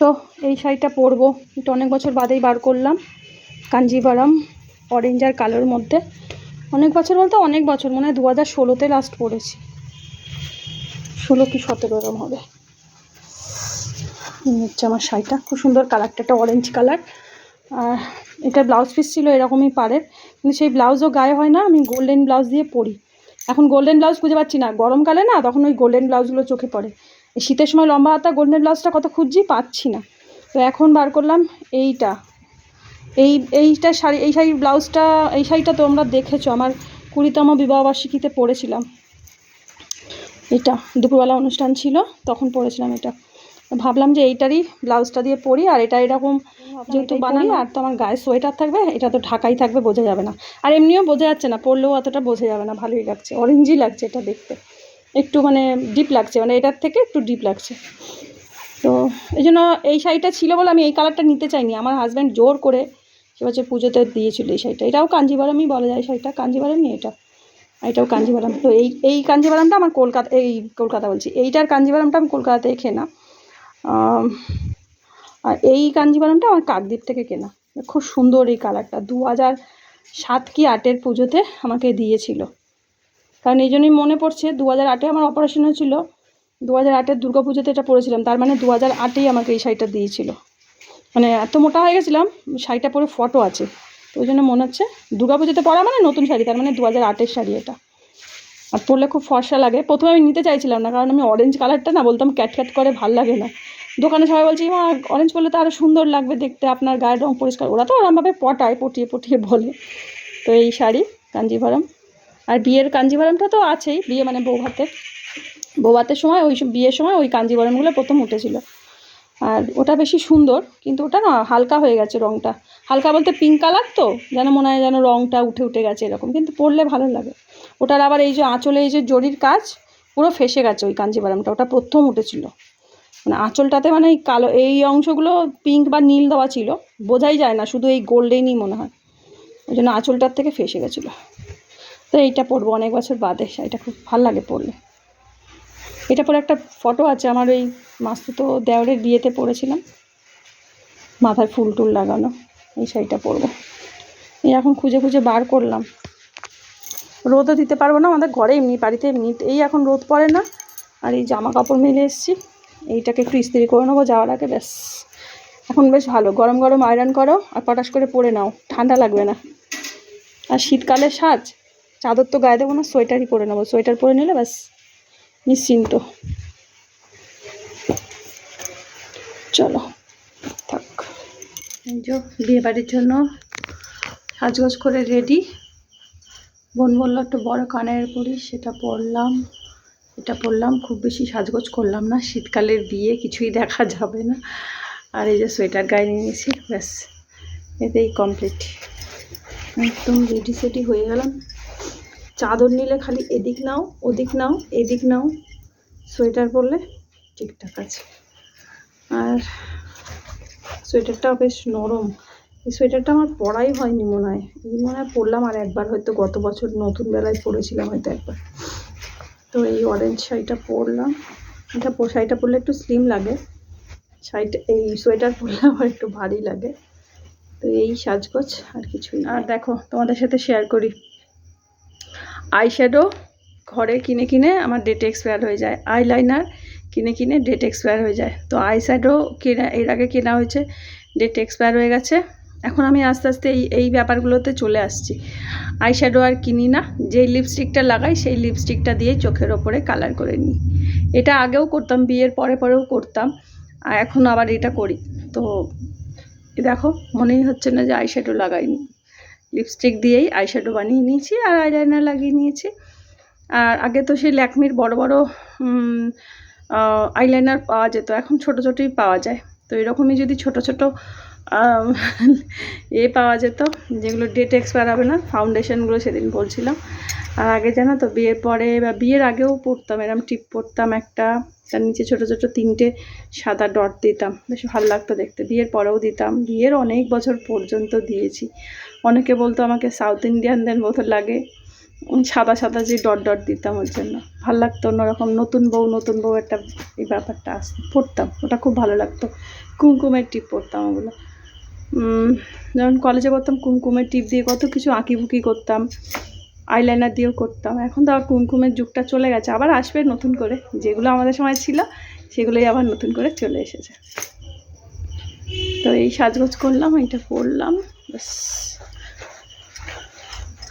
তো এই শাড়িটা পরবো। এটা অনেক বছর বাদেই বার করলাম। কাঞ্জিভারাম অরেঞ্জ আর কালোর মধ্যে। অনেক বছর বলতে অনেক বছর, মনে হয় দু হাজার ষোলোতে লাস্ট পরেছি। ষোলো কি সতেরো এরম হবে। হচ্ছে আমার শাড়িটা। খুব সুন্দর কালারটা একটা অরেঞ্জ কালার আর এটা ব্লাউজ পিস ছিল এরকমই পাড়ের। কিন্তু সেই ব্লাউজও গায়ে হয় না, আমি গোল্ডেন ব্লাউজ দিয়ে পরি। এখন গোল্ডেন ব্লাউজ খুঁজে পাচ্ছি না। গরমকালে না, তখন ওই গোল্ডেন ব্লাউজগুলো চোখে পড়ে। শীতের সময় লম্বা হাতা গোল্ডেন ব্লাউজটা কত খুঁজছি পাচ্ছি না। তো এখন বার করলাম এইটা। এই, এইটা শাড়ি, এই শাড়ির ব্লাউজটা এই শাড়িটা তোমরা দেখেছ, আমার কুড়িতম বিবাহবার্ষিকীতে পরেছিলাম এটা দুপুরবেলা অনুষ্ঠান ছিল, তখন পরেছিলাম এটা। ভাবলাম যে এইটারই ব্লাউজটা দিয়ে পরি আর এটা এরকম যেহেতু বানানো আর তো আমার গায়ে সোয়েটার থাকবে এটা তো ঢাকাই থাকবে বোঝা যাবে না। আর এমনিও বোঝা যাচ্ছে না পরলেও অতটা বোঝা যাবে না ভালোই লাগছে অরেঞ্জই লাগছে এটা দেখতে। একটু মানে ডিপ লাগছে মানে এটার থেকে একটু ডিপ লাগছে। তো এই জন্য এই শাড়িটা ছিল বলে আমি এই কালারটা নিতে চাইনি আমার হাজব্যান্ড জোর করে সে বছর পুজোতে দিয়েছিল এই শাড়িটা। এটাও কাঞ্জিবারামই বলা যায় শাড়িটা কাঞ্জিবারামই এটা। এটাও কাঞ্জিবারাম। তো এই এই কাঞ্জিবারামটা আমার কলকাতা এই কলকাতা বলছি এইটার কাঞ্জিবারামটা আমি কলকাতাতে কেনা আম, আর এই কাঞ্জিবারামটা আমার কাকদ্বীপ থেকে কেনা। খুব সুন্দর এই কালারটা। দু হাজার সাত কি আটের পুজোতে আমাকে দিয়েছিল। কারণ এই জন্যই মনে পড়ছে, দু হাজার আটে আমার অপারেশন হয়েছিল। দু হাজার আটের দুর্গা পুজোতে এটা পরেছিলাম। তার মানে দু হাজার আটেই আমাকে এই শাড়িটা দিয়েছিল। মানে এত মোটা হয়ে গেছিলাম, শাড়িটা পরে ফটো আছে। তো ওই জন্য মনে হচ্ছে দুর্গা পুজোতে পরা মানে নতুন শাড়ি, তার মানে দু হাজার আটের শাড়ি এটা। আর পরলে খুব ফর্সা লাগে। প্রথমে আমি নিতে চাইছিলাম না, কারণ আমি অরেঞ্জ কালারটা না বলতাম ক্যাট ক্যাট করে ভালো লাগে না। দোকানে সবাই বলছে, মা অরেঞ্জ পরলে তো আরও সুন্দর লাগবে দেখতে, আপনার গায়ের রং পরিষ্কার। ওরা তো ওরমভাবে পটায়, পটিয়ে পটিয়ে বলে। তো এই শাড়ি, কাঞ্জিভারাম। আর বিয়ের কাঞ্জিভারামটা তো আছেই, বিয়ে মানে বৌভাতের বৌভাতের সময়, ওই বিয়ের সময় ওই কাঞ্জিভারামগুলো প্রথম উঠেছিল। আর ওটা বেশি সুন্দর, কিন্তু ওটা না, হালকা হয়ে গেছে রঙটা হালকা বলতে পিঙ্ক কালার তো, যেন মনে হয় যেন রঙটা উঠে উঠে গেছে এরকম, কিন্তু পরলে ভালো লাগে। ওটার আবার এই যে আঁচলে এই যে জরির কাজ, পুরো ফেসে গেছে ওই কাঞ্জিভারামটা, ওটা প্রথম উঠেছিল। মানে আঁচলটাতে মানে এই কালো, এই অংশগুলো পিঙ্ক বা নীল দেওয়া ছিল। বোঝাই যায় না, শুধু এই গোল্ডেনই মনে হয়। ওই জন্য আঁচলটার থেকে ফেসে গেছিল। তো এইটা পরবো, অনেক বছর বাদে। এটা খুব ভালো লাগে পরলে। এটা পরে একটা ফটো আছে, আমার ওই মাস্তুতো দেওরের বিয়েতে পরেছিলাম। মাথায় ফুল টুল লাগানো। এই শাড়িটা পরবো। এই এখন খুঁজে খুঁজে বার করলাম। রোদও দিতে পারব না, আমাদের ঘরে এমনি, বাড়িতে এমনি। এই এখন রোদ পড়ে না, আর এই জামা কাপড় মেলে এসেছি। এইটাকে একটু ইস্ত্রি করে নেব, যাওয়ার আগে ব্যাস। এখন বেশ ভালো, গরম গরম আয়রন করো আর পটাশ করে পরে নাও, ঠান্ডা লাগবে না। আর শীতকালে সাজ, চাদর তো গায়ে দেবো না, সোয়েটারই পরে নেব, সোয়েটার পরে নিলে ব্যাস, নিশ্চিন্ত। চলো, থাক। বিয়ে বাড়ির জন্য সাজগোজ করে রেডি। বোন বলল একটু বড় কানের পরি, সেটা পরলাম। এটা পরলাম, খুব বেশি সাজগোজ করলাম না, শীতকালের বিয়ে, কিছুই দেখা যাবে না। আর এই যে সোয়েটার গায়ে নিয়ে নিয়েছি, ব্যাস, এতেই কমপ্লিট একদম রেডি সেডি হয়ে গেলাম। চাদর নিলে খালি এদিক নাও, ওদিক নাও, এদিক নাও। সোয়েটার পরলে ঠিকঠাক আছে। আর সোয়েটারটাও বেশ নরম। এই সোয়েটারটা আমার পরাই হয়নি মনে হয়। এই মনে হয় পরলাম আর একবার, হয়তো গত বছর নতুন বেলায় পরেছিলাম হয়তো একবার। তো এই অরেঞ্জ শাড়িটা পরলাম। এটা শাড়িটা পরলে একটু স্লিম লাগে। শাড়িটা, এই সোয়েটার পরলে আমার একটু ভারী লাগে। তো এই সাজগোজ, আর কিছুই না। আর দেখো, তোমাদের সাথে শেয়ার করি। আই আইশ্যাডো ঘরে কিনে কিনে আমার ডেট এক্সপায়ার হয়ে যায়। আইলাইনার কিনে কিনে ডেট এক্সপায়ার হয়ে যায়। তো আইশ্যাডো কেনা, এর আগে কেনা হয়েছে ডেট এক্সপায়ার হয়ে গেছে। এখন আমি আস্তে আস্তে এই এই ব্যাপারগুলোতে চলে আসছি। আইশ্যাডো আর কিনি না, যেই লিপস্টিকটা লাগাই সেই লিপস্টিকটা দিয়ে চোখের ওপরে কালার করে নিই। এটা আগেও করতাম, বিয়ের পরে পরেও করতাম এখন আবার এটা করি। তো দেখো, মনেই হচ্ছে না যে আই আইশ্যাডো লাগাইনি। লিপস্টিক দিয়েই আইশ্যাডো বানিয়ে নিয়েছি আর আইলাইনার লাগিয়ে নিয়েছি। আর আগে তো সেই ল্যাকমির বড় বড় আইলাইনার পাওয়া যেত, এখন ছোট ছোটোই পাওয়া যায়। তো এরকমই যদি ছোট ছোট এ পাওয়া যেত, যেগুলো ডেট এক্সপায়ার হবে না ফাউন্ডেশনগুলো সেদিন বলছিলাম। আর আগে জানো তো, বিয়ের পরে বা বিয়ের আগেও পরতাম, এরম টিপ পরতাম একটা, তার নিচে ছোট ছোট তিনটে সাদা ডট দিতাম, বেশ ভালো লাগতো দেখতে। বিয়ের পরেও দিতাম, বিয়ের অনেক বছর পর্যন্ত দিয়েছি। অনেকে বলতো আমাকে সাউথ ইন্ডিয়ানদের মতো লাগে সাদা সাদা যে ডট ডট দিতাম ওর জন্য। ভালো লাগতো অন্যরকম, নতুন বউ নতুন বউ একটা এই ব্যাপারটা আস পড়তাম ওটা খুব ভালো লাগতো। কুমকুমের টিপ পড়তাম ওগুলো। যখন কলেজে করতাম কুমকুমের টিপ দিয়ে কত কিছু আঁকিবুকি করতাম আইলাইনার দিয়েও করতাম। এখন তো আর কুমকুমের যুগটা চলে গেছে, আবার আসবে নতুন করে। যেগুলো আমাদের সময় ছিল, সেগুলোই আবার নতুন করে চলে এসেছে। তো এই সাজগোজ করলাম এটা পরলাম, ব্যাস।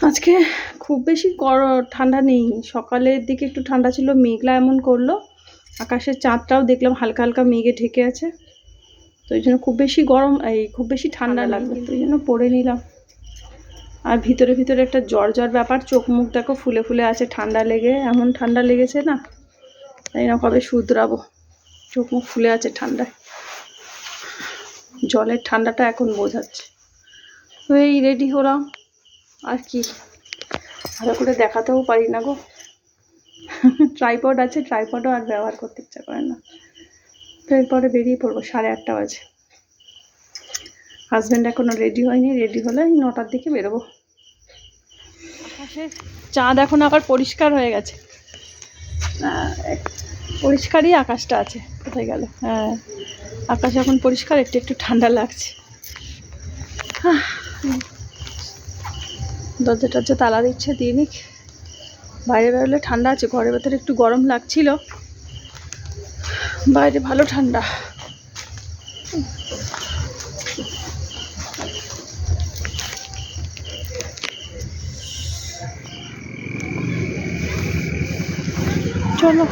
আজকে খুব বেশি কর, ঠান্ডা নেই। সকালের দিকে একটু ঠান্ডা ছিল, মেঘলা এমন করল। আকাশের চাঁদটাও দেখলাম, হালকা হালকা মেঘে ঢেকে আছে। তো ওই জন্য খুব বেশি গরম এই খুব বেশি ঠান্ডা লাগবে। তো ওই জন্য পরে নিলাম। আর ভিতরে ভিতরে একটা জ্বর জ্বর ব্যাপার চোখ মুখ দেখো ফুলে ফুলে আছে ঠান্ডা লেগে এমন ঠান্ডা লেগেছে না? তাই না কবে শুধরাবো? চোখ মুখ ফুলে আছে ঠান্ডায়। জলের ঠান্ডাটা এখন বোঝাচ্ছে। তো এই রেডি হলাম। আর কি? ভালো করে দেখাতেও পারি না গো। ট্রাইপড আছে ট্রাইপডও আর ব্যবহার করতে ইচ্ছা করে না। এরপরে বেরিয়ে পড়ব, সাড়ে আটটা বাজে। হাজব্যান্ড এখনও রেডি হয়নি রেডি হলে নটার দিকে বেরোবো। চাঁদ এখন আবার পরিষ্কার হয়ে গেছে। পরিষ্কারই আকাশটা আছে, কোথায় গেল? হ্যাঁ আকাশ এখন পরিষ্কার, একটু একটু ঠান্ডা লাগছে। দরজা টরজা তালা দিচ্ছে, দিয়ে নিক। বাইরে বেরোলে ঠান্ডা আছে, ঘরের ভেতরে একটু গরম লাগছিল। বাইরে ভালো ঠান্ডা। চলো।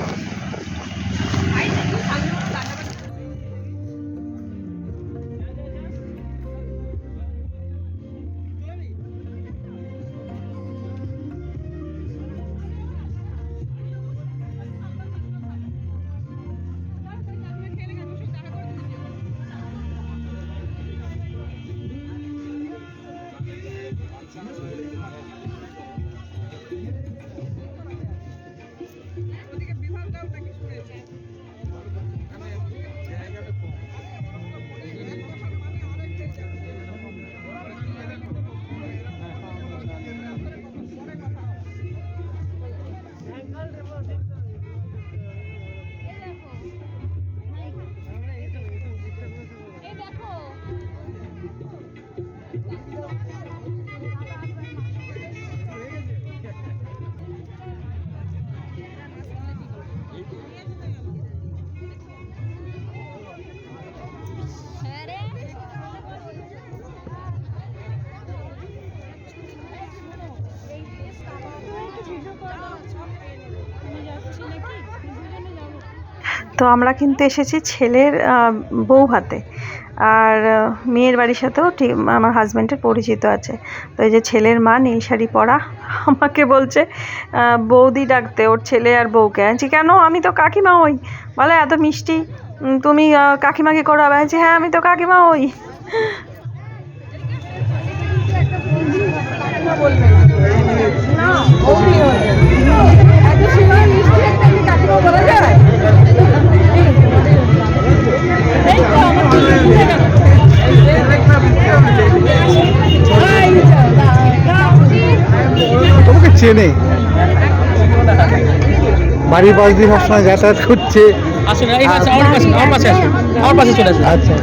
তো আমরা কিন্তু এসেছি ছেলের বউ হাতে। আর মেয়ের বাড়ির সাথেও ঠিক আমার হাজব্যান্ডের পরিচিত আছে। তো এই যে ছেলের মা নীল শাড়ি পরা আমাকে বলছে বৌদি ডাকতে ওর ছেলে আর বউকে। বলছি, কেন? আমি তো কাকিমা হই। বলে এত মিষ্টি। তুমি কাকিমাকে করো? বলছি, হ্যাঁ আমি তো কাকিমা হই। তোমাকে চেনে। বাড়ির পাশ দিয়ে সবসময় যাতায়াত করছে। আসুন এই পাশে আমার পাশে আমার পাশে আসুন। আমার পাশে চলে আসুন। আচ্ছা।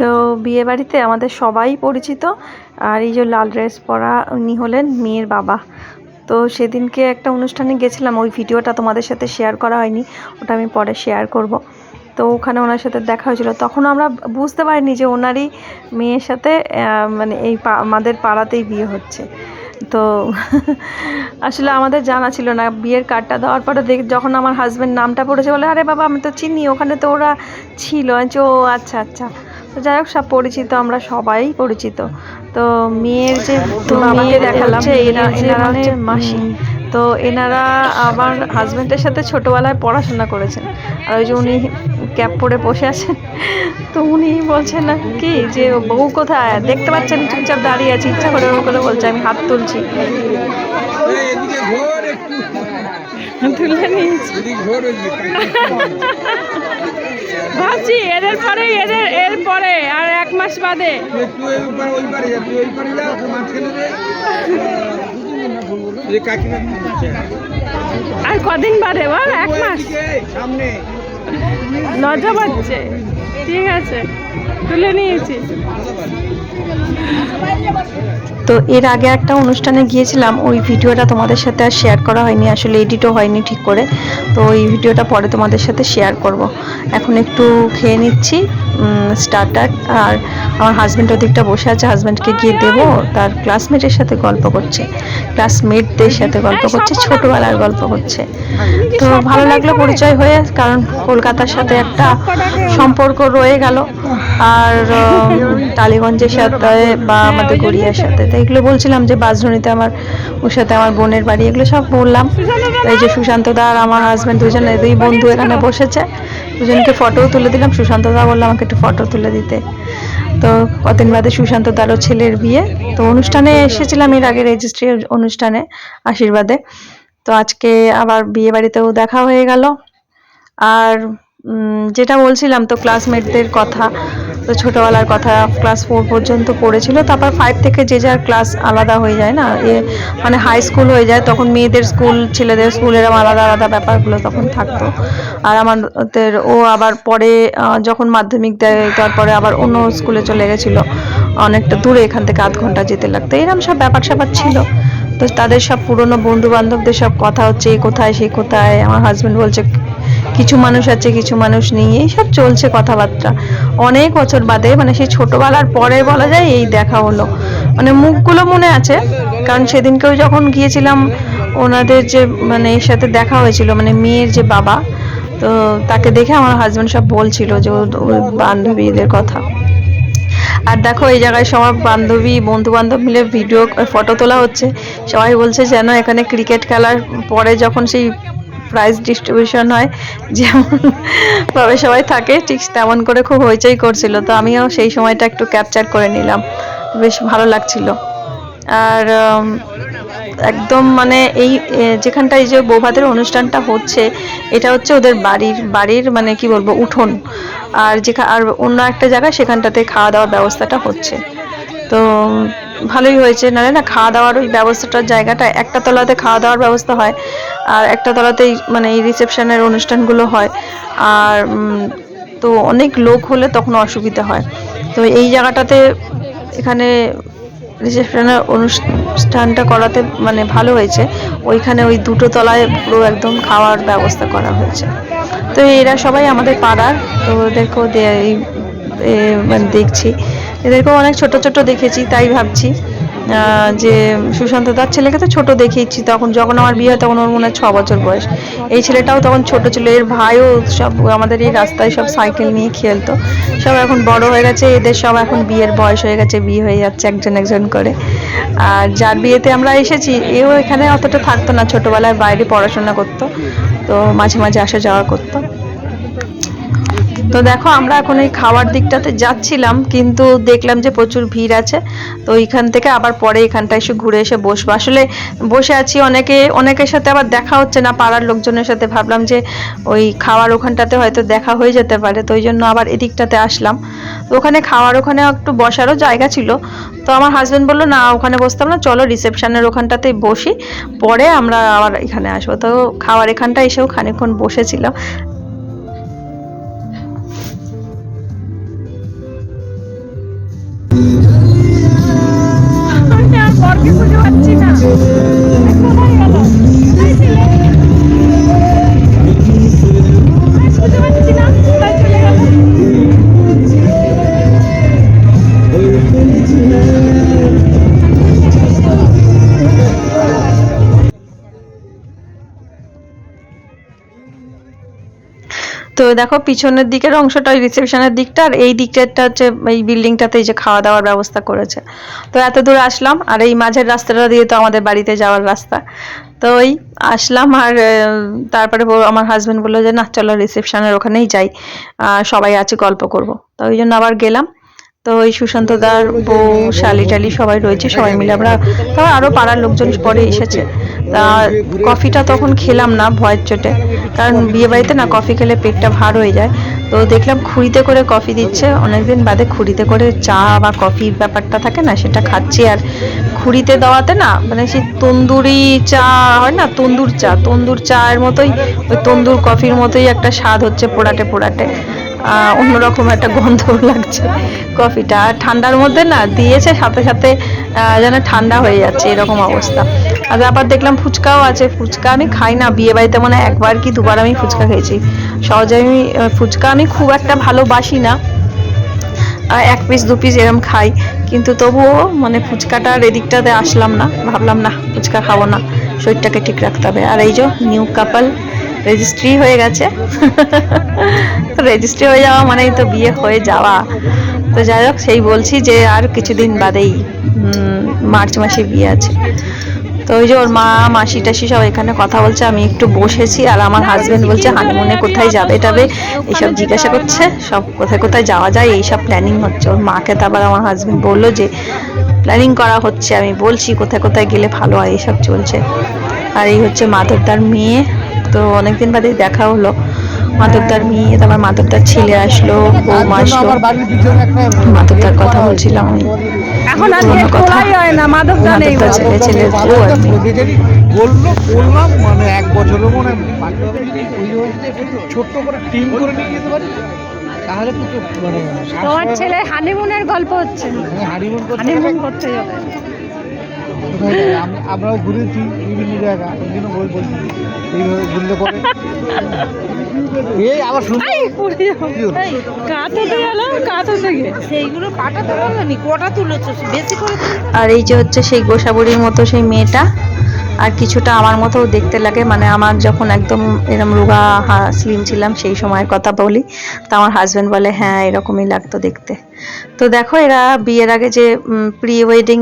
তো বিয়ে বাড়িতে আমাদের সবাই পরিচিত। আর এই যে লাল ড্রেস পরা উনি হলেন মেয়ের বাবা। তো সেদিনকে একটা অনুষ্ঠানে গেছিলাম, ওই ভিডিওটা তোমাদের সাথে শেয়ার করা হয়নি, ওটা আমি পরে শেয়ার করব। তো ওখানে ওনার সাথে দেখা হয়েছিল। তখন আমরা বুঝতে পারিনি যে ওনারই মেয়ের সাথে মানে এই আমাদের পাড়াতেই বিয়ে হচ্ছে। তো আসলে আমাদের জানা ছিল না বিয়ের কার্ডটা দেওয়ার পরে দেখ যখন আমার হাজব্যান্ড নামটা পড়েছে বলে আরে বাবা আমি তো চিনি ওখানে তো ওরা ছিল। ও আচ্ছা আচ্ছা। তো যাই হোক সব পরিচিত আমরা সবাই পরিচিত। তো মেয়ের যে মেয়ে দেখালাম এনারা হচ্ছে মাসি। তো এনারা আমার হাজব্যান্ডের সাথে ছোটোবেলায় পড়াশোনা করেছেন। আর ওই যে উনি ক্যাপ পরে বসে আছেন। তো উনি বলছেন না, কি যে বউ কোথায়? দেখতে পাচ্ছেন, চুপচাপ দাঁড়িয়ে আছে, ইচ্ছা করে ওর করে বলছে, আমি হাত তুলছি। তুলে ভাবছি এদের পরে এদের, এর পরে, আর এক মাস বাদে। আর কদিন বাদে বল, এক মাস? সামনে লজ্জা পাচ্ছে। ঠিক আছে, তুলে নিয়েছি। তো এর আগে একটা অনুষ্ঠানে গিয়েছিলাম, ওই ভিডিওটা তোমাদের সাথে আর শেয়ার করা হয়নি, আসলে এডিটও হয়নি ঠিক করে। তো ওই ভিডিওটা পরে তোমাদের সাথে শেয়ার করব। এখন একটু খেয়ে নিচ্ছি স্টার্টার আর আমার হাজব্যান্ড ওদিকটা বসে আছে হাজব্যান্ডকে গিয়ে দেবো, তার ক্লাসমেটের সাথে গল্প করছে। ক্লাসমেটদের সাথে গল্প করছে, ছোটবেলার গল্প করছে। তো ভালো লাগল পরিচয় হয়ে, কারণ কলকাতার সাথে একটা সম্পর্ক রয়ে গেল। আর টালিগঞ্জের সাথে বা আমাদের গড়িয়ার সাথে, তো এগুলো বলছিলাম যে বাসধনিতে আমার, ওর সাথে আমার বোনের বাড়ি, এগুলো সব বললাম। এই যে সুশান্ত দা আর আমার হাজব্যান্ড দুজনে দুই বন্ধু এখানে বসেছে। দুজনকে ফটোও তুলে দিলাম। সুশান্ত দা বলল আমাকে একটু ফটো তুলে দিতে। তো কদিন বাদে সুশান্ত দারও ছেলের বিয়ে। তো অনুষ্ঠানে এসেছিলাম এর আগে রেজিস্ট্রি অনুষ্ঠানে আশীর্বাদে। তো আজকে আবার বিয়ে বাড়িতেও দেখা হয়ে গেল। আর যেটা বলছিলাম তো ক্লাসমেটদের কথা তো ছোটোবেলার কথা ক্লাস ফোর পর্যন্ত পড়েছিল। তারপর ফাইভ থেকে যে যার ক্লাস আলাদা হয়ে যায় না, এ মানে হাই স্কুল হয়ে যায়, তখন মেয়েদের স্কুল ছেলেদের স্কুল এরকম আলাদা আলাদা ব্যাপারগুলো তখন থাকতো। আর আমাদের ও আবার পরে যখন মাধ্যমিক দেয় তারপরে আবার অন্য স্কুলে চলে গেছিল। অনেকটা দূরে এখান থেকে আধ ঘণ্টা যেতে লাগতো। এরকম সব ব্যাপার স্যাপার ছিল। তো তাদের সব পুরনো বন্ধু বান্ধবদের সব কথা হচ্ছে, এ কোথায়, সে কোথায়, আমার হাজব্যান্ড বলছে কিছু মানুষ আছে, কিছু মানুষ নেই, এইসব চলছে কথাবার্তা। অনেক বছর বাদে মানে সেই ছোটবেলার পরে বলা যায় এই দেখা হলো। মানে মুখগুলো মনে আছে, কারণ সেদিনকেও যখন গিয়েছিলাম, ওনাদের যে মানে এর সাথে দেখা হয়েছিল মানে মেয়ের যে বাবা, তো তাকে দেখে আমার হাজবেন্ড সব বলছিল যে বান্ধবীদের কথা। আর দেখো, এই জায়গায় সবার বান্ধবী বন্ধু বান্ধব মিলে ভিডিও ফটো তোলা হচ্ছে। সবাই বলছে যেন এখানে ক্রিকেট খেলার পরে যখন সেই প্রাইজ ডিস্ট্রিবিউশন হয় যেমন ভাবে সবাই থাকে ঠিক তেমন করে খুব হইচই করছিল। তো আমিও সেই সময়টা একটু ক্যাপচার করে নিলাম। বেশ ভালো লাগছিল। আর একদম মানে এই এ, যেখানটায় যে বৌভাতের অনুষ্ঠানটা হচ্ছে এটা হচ্ছে ওদের বাড়ির বাড়ির মানে কি বলব উঠোন। আর যেখা আর অন্য একটা জায়গায় সেখানটাতে খাওয়া দাওয়ার ব্যবস্থাটা হচ্ছে। তো ভালোই হয়েছে। নাহলে না খাওয়া দাওয়ার ওই ব্যবস্থাটার জায়গাটা, একটা তলাতে খাওয়া দাওয়ার ব্যবস্থা হয় আর একটা তলাতেই মানে এই রিসেপশনের অনুষ্ঠানগুলো হয়। আর তো অনেক লোক হলে তখন অসুবিধা হয়। তো এই জায়গাটাতে এখানে রিসেপশনের অনুষ্ঠানটা করাতে মানে ভালো হয়েছে। ওইখানে ওই দুটো তলায় পুরো একদম খাওয়ার ব্যবস্থা করা হয়েছে। তো এরা সবাই আমাদের পাড়ার, তো ওদেরকেও মানে দেখছি। এদেরকেও অনেক ছোট ছোট দেখেছি, তাই ভাবছি যে সুশান্ত দার ছেলেকে তো ছোট দেখেইছি, তখন যখন আমার বিয়ে হয় তখন ওর মনে হয় ছ বছর বয়স। এই ছেলেটাও তখন ছোট ছিল, এর ভাইও সব আমাদের এই রাস্তায় সব সাইকেল নিয়ে খেলতো, সব এখন বড় হয়ে গেছে, এদের সব এখন বিয়ের বয়স হয়ে গেছে, বিয়ে হয়ে যাচ্ছে একজন একজন করে। আর যার বিয়েতে আমরা এসেছি, এও এখানে অতটা থাকতো না, ছোটবেলায় বাইরে পড়াশোনা করতো, তো মাঝে মাঝে আসা যাওয়া করতো। তো দেখো, আমরা এখন এই খাওয়ার দিকটাতে যাচ্ছিলাম, কিন্তু দেখলাম যে প্রচুর ভিড় আছে। তো এইখান থেকে আবার পরে এখানটা এসে ঘুরে এসে বসবো। আসলে বসে আছি অনেকে, অনেকের সাথে আবার দেখা হচ্ছে না, পাড়ার লোকজনের সাথে। ভাবলাম যে ওই খাওয়ার ওখানটাতে হয়তো দেখা হয়ে যেতে পারে, তো ওই জন্য আবার এদিকটাতে আসলাম। তো ওখানে খাওয়ার ওখানে একটু বসারও জায়গা ছিল। তো আমার হাজব্যান্ড বলল, না, ওখানে বসতাম না, চলো রিসেপশনের ওখানটাতে বসি। পরে আমরা আবার এখানে আসব। তো খাওয়ার এখানটা এসেও খানিকক্ষণ বসেছিলাম। পাচ্ছি না দেখো পিছনের দিকের অংশটা, ওই রিসেপশনের দিকটা আর এই দিকটা হচ্ছে এই বিল্ডিংটাতে এই যে খাওয়া দাওয়ার ব্যবস্থা করেছে। তো এত দূর আসলাম আর এই মাঝের রাস্তাটা দিয়ে তো আমাদের বাড়িতে যাওয়ার রাস্তা। তো ওই আসলাম আর তারপরে আমার হাজবেন্ড বলল যে, না, চলো রিসেপশনের ওখানেই যাই। সবাই আছে, গল্প করব। তো ওই জন্য আবার গেলাম। তো ওই সুশান্ত দার বউ, শালি টালি সবাই রয়েছে, সবাই মিলে আমরা তাও আরও পাড়ার লোকজন পরে এসেছে। তা কফিটা তখন খেলাম না, ভয়ের চোটে। কারণ বিয়ে বাড়িতে না কফি খেলে পেটটা ভার হয়ে যায়। তো দেখলাম খুঁড়িতে করে কফি দিচ্ছে। অনেকদিন বাদে খুঁড়িতে করে চা বা কফির ব্যাপারটা থাকে না, সেটা খাচ্ছি। আর খুঁড়িতে দেওয়াতে না মানে সেই তন্দুরি চা হয় না, তন্দুর চা, তন্দুর চায়ের মতোই, ওই তন্দুর কফির মতোই একটা স্বাদ হচ্ছে পোড়াটে পোড়াটে। অন্যরকম একটা গন্ধ লাগছে কফিটা। আর ঠান্ডার মধ্যে না দিয়েছে, সাথে সাথে যেন ঠান্ডা হয়ে যাচ্ছে এরকম অবস্থা। আর আবার দেখলাম ফুচকাও আছে। ফুচকা আমি খাই না, বিয়ে বাড়িতে মানে একবার কি দুবার আমি ফুচকা খেয়েছি। সহজে আমি ফুচকা আমি খুব একটা ভালোবাসি না। এক পিস দু পিস এরম খাই। কিন্তু তবুও মানে ফুচকাটার এদিকটাতে আসলাম না। ভাবলাম না, ফুচকা খাব না। শরীরটাকে ঠিক রাখতে হবে। আর এই যে নিউ কাপল রেজিস্ট্রি হয়ে গেছে। রেজিস্ট্রি হয়ে যাওয়া মানেই তো বিয়ে হয়ে যাওয়া। তো যাই হোক, সেই বলছি যে আর কিছুদিন বাদেই মার্চ মাসে বিয়ে আছে। তো ওই যে ওর মা, মাসি, টাসি সব এখানে কথা বলছে, আমি একটু বসেছি আর আমার হাজবেন্ড বলছে হানিমুনে কোথায় যাবে টাবে? এইসব জিজ্ঞাসা করছে, সব কোথায় কোথায় যাওয়া যায় এইসব প্ল্যানিং হচ্ছে। ওর মাকে তো আবার আমার হাজবেন্ড বলল যে প্ল্যানিং করা হচ্ছে। আমি বলছি, কোথায় কোথায় গেলে ভালো হয়? এইসব চলছে। আর এই হচ্ছে মাধবদার মেয়ে। তো অনেকদিন বাদে দেখা হলো। মাধবদার মেয়ে তারপর মাধবদার ছেলে আসলো বৌমা আসলো। মাধবদার কথা বলছিলাম আমি। এখন আর পুরোনো গেট কথা। হয় না মাদক জানে মাধবদার ছেলে বউ আর বলল বললাম মানে এক বছরের মনে ছোট্ট করে টিম করে নিয়ে যেতে পারি তাহলে তো তো মানে তোমার ছেলে হানিমুনের গল্প হচ্ছে। হানিমুন করতে হানিমুন করতে যাবে। কোথায় যাবে? আম- আমরাও ঘুরেছি বিভিন্ন জায়গা ওই জন্য বই বলছি এইভাবে ঘুরলে পরে। এই আবার শুনতে আর এই যে হচ্ছে সেই গোসাবুড়ির মতো সেই মেয়েটা। আর কিছুটা আমার মতো দেখতে লাগে। মানে আমার যখন একদম এরকম রোগা স্লিম ছিলাম, সেই সময়ের কথা বলি। তো আমার হাজব্যান্ড বলে হ্যাঁ এরকমই লাগতো দেখতে। তো দেখো, এরা বিয়ের আগে যে প্রি ওয়েডিং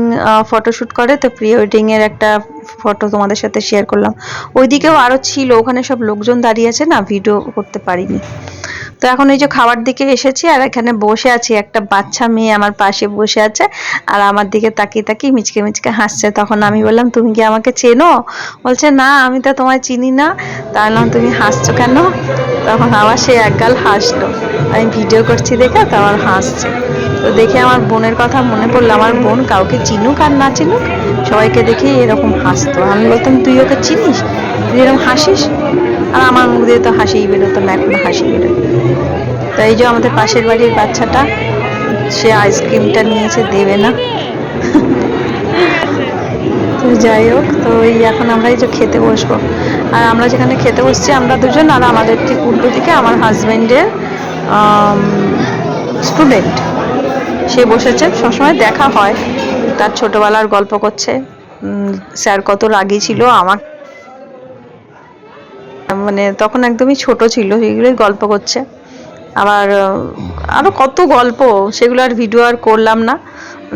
ফটোশ্যুট করে, তো প্রি ওয়েডিং এর একটা ফটো তোমাদের সাথে শেয়ার করলাম। ওইদিকেও আরও ছিল, ওখানে সব লোকজন দাঁড়িয়ে আছে, না ভিডিও করতে পারিনি। তো এখন এই যে খাবার দিকে এসেছি আর এখানে বসে আছি একটা বাচ্চা মেয়ে আমার পাশে বসে আছে আর আমার দিকে তাকিয়ে তাকিয়ে মিচকে মিচকে হাসছে। তখন আমি বললাম, তুমি কি আমাকে চেনো? বলছে, না, আমি তো তোমায় চিনি না। তাহলে তুমি হাসছো কেন? তখন আবার সে একগাল হাসলো। আমি ভিডিও করছি দেখে তো আবার হাসছে। তো দেখে আমার বোনের কথা মনে পড়ল, আমার বোন কাউকে চিনুক আর না চিনুক, সবাইকে দেখে এরকম হাসতো। আমি বলতাম, তুই ওকে চিনিস? তুই এরকম হাসিস? আর আমার মুখ দিয়ে তো হাসিই বেরোতো না এখন হাসি বেরোয়। তো এই যে আমাদের পাশের বাড়ির বাচ্চাটা, সে আইসক্রিমটা নিয়েছে, দেবে না। তো যাই হোক, তো এই এখন আমরা এই যে খেতে বসবো। আর আমরা যেখানে খেতে বসছি, আমরা দুজন, আর আমাদের ঠিক উল্টো দিকে আমার হাজব্যান্ডের স্টুডেন্ট। সে বসেছে, সবসময় দেখা হয়। তার ছোটবেলার গল্প করছে। স্যার কত রাগী ছিল আমার মানে তখন একদমই ছোট ছিল, সেগুলোই গল্প করছে। আবার আরও আরও কত গল্প, সেগুলো আর ভিডিও আর করলাম না।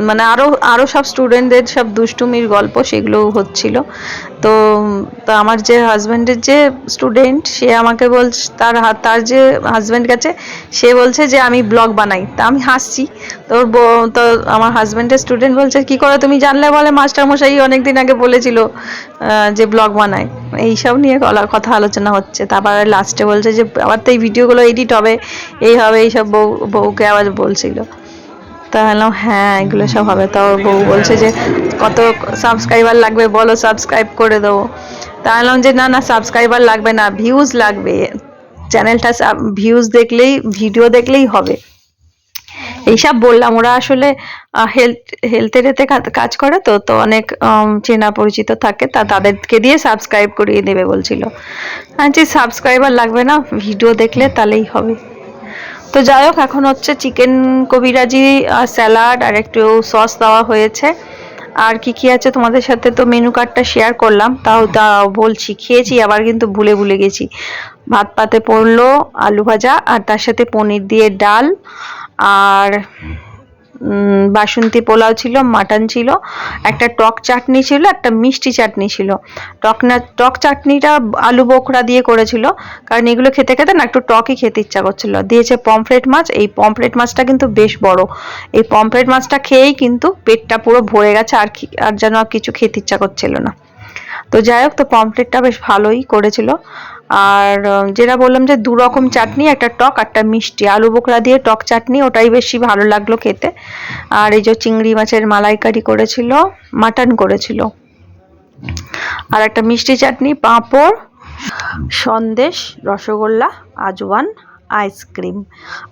মানে আরও আরও সব স্টুডেন্টদের সব দুষ্টুমির গল্প সেগুলো হচ্ছিল। তো তো আমার যে হাজবেন্ডের যে স্টুডেন্ট সে আমাকে বলছে, তার তার যে হাজবেন্ড কাছে সে বলছে যে আমি ব্লগ বানাই। তা আমি হাসছি। তো তো আমার হাজবেন্ডের স্টুডেন্ট বলছে, কি করে তুমি জানলে বলে? মাস্টার মশাই অনেকদিন আগে বলেছিল যে ব্লগ বানায় এইসব নিয়ে কথা আলোচনা হচ্ছে। তারপর লাস্টে বলছে যে, আবার তো এই ভিডিওগুলো এডিট হবে, এই হবে, এইসব বউ, বউকে আবার বলছিল। তা বললাম হ্যাঁ এগুলো সব হবে। তো বউ বলছে যে, কত সাবস্ক্রাইবার লাগবে বলো সাবস্ক্রাইব করে দেবো। তা বললাম যে, না না সাবস্ক্রাইবার লাগবে না ভিউজ লাগবে। চ্যানেলটা ভিউজ দেখলেই ভিডিও দেখলেই হবে। এইসব বললাম। ওরা আসলে হেলথ হেলথের কাজ করে তো তো অনেক চেনা পরিচিত থাকে। তা তাদেরকে দিয়ে সাবস্ক্রাইব করিয়ে দেবে বলছিল। আর যে সাবস্ক্রাইবার লাগবে না ভিডিও দেখলে তাহলেই হবে। তো যাই হোক, এখন হচ্ছে চিকেন কবিরাজি স্যালাড আর একটু সস দেওয়া হয়েছে। আর কি কি আছে তোমাদের সাথে? তো মেনু কার্ডটা শেয়ার করলাম। তাও তা বলছি, খেয়েছি, আবার কিন্তু ভুলে ভুলে গেছি। ভাত পাতে পড়ল আলু ভাজা, আর তার সাথে পনির দিয়ে ডাল, আর বাসন্তী পোলাও ছিল, মাটন ছিল, একটা টক চাটনি ছিল, একটা মিষ্টি চাটনি ছিল। টক না, টক চাটনিটা আলু বোখরা দিয়ে করেছিল, কারণ এগুলো খেতে খেতে না একটু টকই খেতে ইচ্ছা করছিল। দিয়েছে পমফ্রেট মাছ, এই পমফ্রেট মাছটা কিন্তু বেশ বড়। এই পমফ্রেট মাছটা খেয়েই কিন্তু পেটটা পুরো ভরে গেছে, আর আর যেন আর কিছু খেতে ইচ্ছা করছিল না। তো যাই হোক, তো পমফ্রেটটা বেশ ভালোই করেছিল। আর যেটা বললাম যে দু রকম চাটনি, একটা টক একটা মিষ্টি। আলু বোকরা দিয়ে টক চাটনি, ওটাই বেশি ভালো লাগল খেতে। আর এই যে চিংড়ি মাছের মালাইকারি করেছিল, মাটন করেছিল। আর একটা মিষ্টি চাটনি, পাঁপড়, সন্দেশ, রসগোল্লা, আজওয়ান, আইসক্রিম।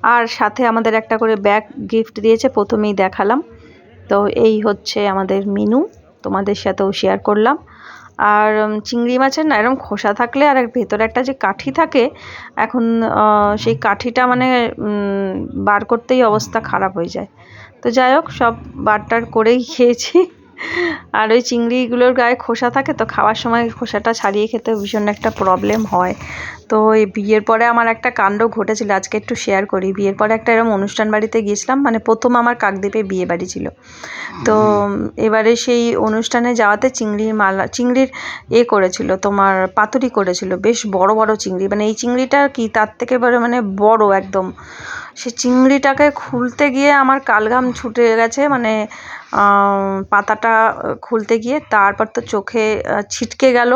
আর সাথে আমাদের একটা করে ব্যাগ গিফট দিয়েছে, প্রথমেই দেখালাম। তো এই হচ্ছে আমাদের মেনু। তোমাদের সাথেও শেয়ার করলাম। আর চিংড়ি মাছের না এরকম খোসা থাকলে আর ভেতরে একটা যে কাঠি থাকে, এখন সেই কাঠিটা মানে বার করতেই অবস্থা খারাপ হয়ে যায়। তো যাই হোক, সব বারটার করেই খেয়েছি। আর ওই চিংড়িগুলোর গায়ে খোসা থাকে তো খাওয়ার সময় খোসাটা ছাড়িয়ে খেতে ভীষণ একটা প্রবলেম হয়। তো এই বিয়ের পরে আমার একটা কাণ্ড ঘটেছিল, আজকে একটু শেয়ার করি। বিয়ের পরে একটা এরকম অনুষ্ঠান বাড়িতে গিয়েছিলাম মানে প্রথম আমার কাকদ্বীপে বিয়ে বাড়ি ছিল। তো এবারে সেই অনুষ্ঠানে যাওয়াতে চিংড়ির মালা, চিংড়ির এ করেছিল, তোমার পাতুরি করেছিল, বেশ বড় বড় চিংড়ি। মানে এই চিংড়িটা কি, তার থেকে এবারে মানে বড় একদম। সে চিংড়িটাকে খুলতে গিয়ে আমার কালঘাম ছুটে গেছে মানে পাতাটা খুলতে গিয়ে তারপর তো চোখে ছিটকে গেল।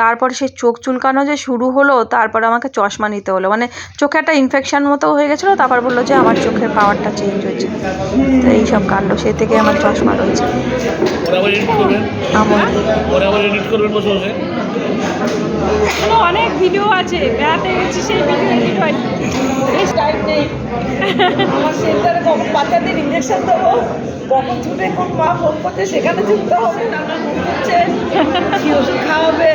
তারপর সেই চোখ চুলকানো যে শুরু হলো তারপর আমাকে চশমা নিতে হলো। মানে চোখে একটা ইনফেকশান মতো হয়ে গেছিল তারপর বলল যে আমার চোখের পাওয়ারটা চেঞ্জ হয়েছে। তো এইসব কাণ্ড সেই থেকে আমার চশমা রয়েছে। অনেক ভিডিও আছে। বেড়াতে গেছি সেই ভিডিও আমার সেন্টারে কখন বাচ্চাদের ইঞ্জেকশন দেবো কখন ছুটে কোন মা ফোন করছে, সেখানে ছুটতে হবে, নানা ফোন ওষুধ খাওয়াবে?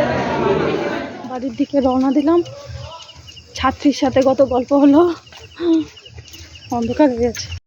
বাড়ির দিকে রওনা দিলাম। ছাত্রীর সাথে কত গল্প হলো। অন্ধকার হয়ে গেছে।